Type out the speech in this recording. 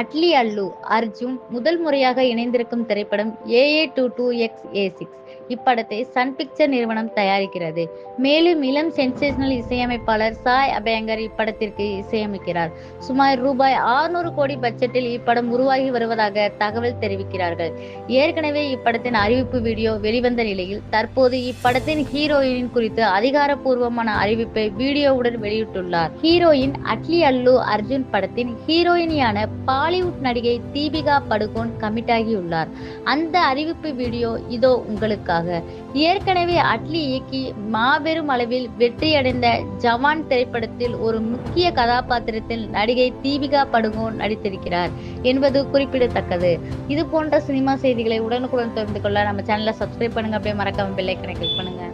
அட்லி அல்லு அர்ஜுன் முதல் முறையாக இணைந்திருக்கும் திரைப்படம் AA two two X A six இப்படத்தை சன் பிக்சர் நிறுவனம் தயாரிக்கிறது. மேலும் இளம் சென்சேஷனல் இசையமைப்பாளர் சாய் அபயங்கர் இப்படத்திற்கு இசையமைக்கிறார். சுமார் ரூபாய் 600 கோடி பட்ஜெட்டில் இப்படம் உருவாகி வருவதாக தகவல் தெரிவிக்கிறார்கள். ஏற்கனவே இப்படத்தின் அறிவிப்பு வீடியோ வெளிவந்த நிலையில் தற்போது இப்படத்தின் ஹீரோயினின் குறித்து அதிகாரப்பூர்வமான அறிவிப்பை வீடியோவுடன் வெளியிட்டுள்ளார். ஹீரோயின் அட்லி அல்லு அர்ஜுன் படத்தின் ஹீரோயினியான பா பாலிவுட் நடிகை தீபிகா படுகோன் கமிட் ஆகியுள்ளார் அந்த அறிவிப்பு வீடியோ இதோ உங்களுக்காக. ஏற்கனவே அட்லி இயக்கி மாபெரும் அளவில் வெற்றியடைந்த ஜவான் திரைப்படத்தில் ஒரு முக்கிய கதாபாத்திரத்தில் நடிகை தீபிகா படுகோன் நடித்திருக்கிறார் என்பது குறிப்பிடத்தக்கது. இது போன்ற சினிமா செய்திகளை உடனுக்குடன் தெரிந்து கொள்ள நம்ம சேனலை சப்ஸ்கிரைப் பண்ணுங்க அப்படியே மறக்காம பெல் கிளிக் பண்ணுங்க.